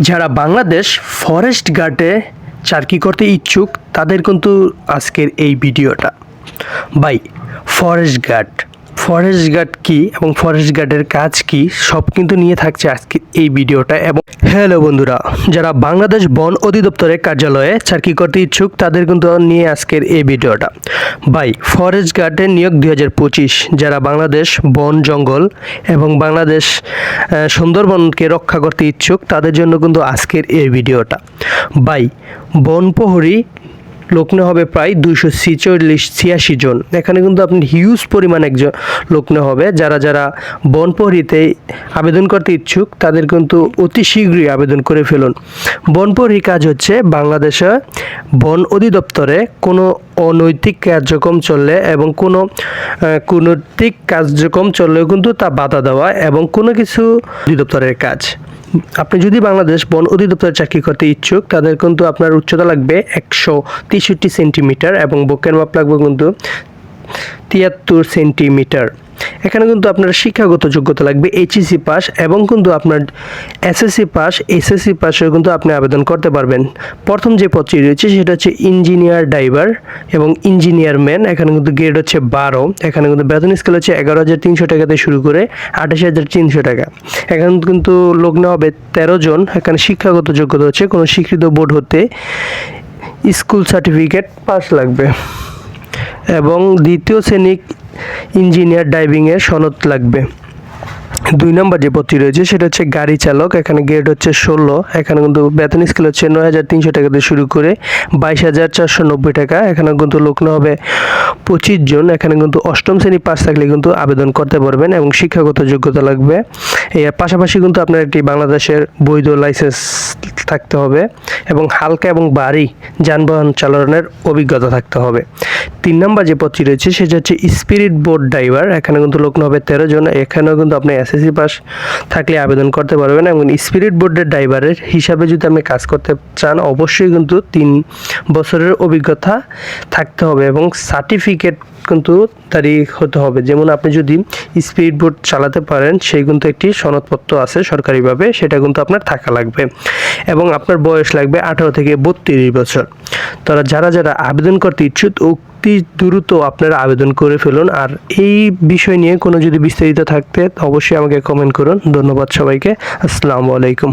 যারা বাংলাদেশ ফরেস্ট গার্ডে চাকরি করতে ইচ্ছুক, তাদের কিন্তু আজকের এই ভিডিওটা। By forest guard forest guard কি এবং ফরেস্ট গার্ডের কাজ কি সব কিন্তু নিয়ে থাকছে আজকে এই ভিডিওটা এবং হ্যালো বন্ধুরা, যারা বাংলাদেশ বন অধিদপ্তরের কার্যালয়ে চাকরি করতে ইচ্ছুক, তাদের কিন্তু নিয়ে আজকের এই ভিডিওটা। বাই ফরেস্ট গার্ডের নিয়োগ দুই হাজার পঁচিশ, যারা বাংলাদেশ বন জঙ্গল এবং বাংলাদেশ সুন্দরবনকে রক্ষা করতে ইচ্ছুক, তাদের জন্য কিন্তু আজকের এই ভিডিওটা। বাই বন প্রহরী নেওয়া হবে প্রায় দুইশো ছিচল্লিশ, ছিয়াশি জন। এখানে কিন্তু আপনি হিউজ পরিমাণ একজন নেওয়া হবে। যারা যারা বনপহরিতে আবেদন করতে ইচ্ছুক, তাদের কিন্তু অতি শীঘ্রই আবেদন করে ফেলুন। বনপহরি কাজ হচ্ছে বাংলাদেশে বন অধিদপ্তরে কোনো অনৈতিক কার্যক্রম চললে এবং কোনো কূনৈতিক কার্যক্রম চললেও কিন্তু তা বাধা দেওয়া এবং কোনো কিছু অধিদপ্তরের কাজ। আপনি যদি বাংলাদেশ বন অধিদপ্তরে চাকরি করতে ইচ্ছুক, তাদের কিন্তু আপনার উচ্চতা লাগবে একশো তেষট্টি সেন্টিমিটার এবং বুকের মাপ লাগবে কিন্তু তিয়াত্তর সেন্টিমিটার। এখানে কিন্তু আপনার শিক্ষাগত যোগ্যতা লাগবে এইচএসসি পাস এবং কিন্তু আপনার এসএসসি পাস এসএসসি পাসেও কিন্তু আপনি আবেদন করতে পারবেন। প্রথম যে পদটি রয়েছে সেটা হচ্ছে ইঞ্জিনিয়ার ড্রাইভার এবং ইঞ্জিনিয়ার ম্যান এখানে কিন্তু গ্রেড হচ্ছে বারো। এখানে কিন্তু বেতন স্কেল হচ্ছে এগারো হাজার তিনশো টাকা থেকে শুরু করে আঠাশ হাজার তিনশো টাকা। এখানে কিন্তু লোক নেওয়া হবে তেরো জন। এখানে শিক্ষাগত যোগ্যতা হচ্ছে কোনো স্বীকৃত বোর্ড হতে স্কুল সার্টিফিকেট পাস লাগবে। এবং দ্বিতীয় শ্রেণি ইঞ্জিনিয়ার ড্রাইভিংয়ের সনদ লাগবে। দুই নম্বর যে পদটি রয়েছে, সেটা হচ্ছে গাড়ি চালক, এখানে গ্রেড হচ্ছে ষোলো, এখানে কিন্তু বেতন স্কেল হচ্ছে নয় হাজার তিনশো টাকা থেকে শুরু করে বাইশ হাজার চারশো নব্বই টাকা, এখানে কিন্তু লোক হবে পঁচিশ জন, এখানে কিন্তু অষ্টম শ্রেণি পাস থাকলে কিন্তু আবেদন করতে পারবেন এবং শিক্ষাগত যোগ্যতা লাগবে। এর পাশাপাশি কিন্তু আপনার একটি বাংলাদেশের বৈধ লাইসেন্স থাকতে হবে এবং হালকা এবং ভারী যানবাহন চালানোর অভিজ্ঞতা থাকতে হবে। তিন নম্বর যে পদটি রয়েছে, সেটা হচ্ছে স্পিরিট বোট ড্রাইভার, এখানে কিন্তু লোক হবে তেরো জন, এখানেও কিন্তু আপনি এসএসসি পাস থাকলে আবেদন করতে পারবেন এবং স্পিরিট বোর্ডের ড্রাইভারের হিসাবে যদি আপনি কাজ করতে চান, অবশ্যই কিন্তু তিন বছরের অভিজ্ঞতা থাকতে হবে এবং সার্টিফিকেট কিন্তু তারিখ হতে হবে। যেমন আপনি যদি স্পিড বোট চালাতে পারেন, সেই কিন্তু একটি সনদপত্র আছে সরকারিভাবে, সেটা কিন্তু আপনার থাকা লাগবে এবং আপনার বয়স লাগবে আঠারো থেকে বত্রিশ বছর। তারা যারা যারা আবেদন করতে ইচ্ছুক অতি দ্রুত আপনারা আবেদন করে ফেলুন। আর এই বিষয় নিয়ে কোনো যদি বিস্তারিত থাকতে, অবশ্যই আমাকে কমেন্ট করুন। ধন্যবাদ সবাইকে। আসসালামু আলাইকুম।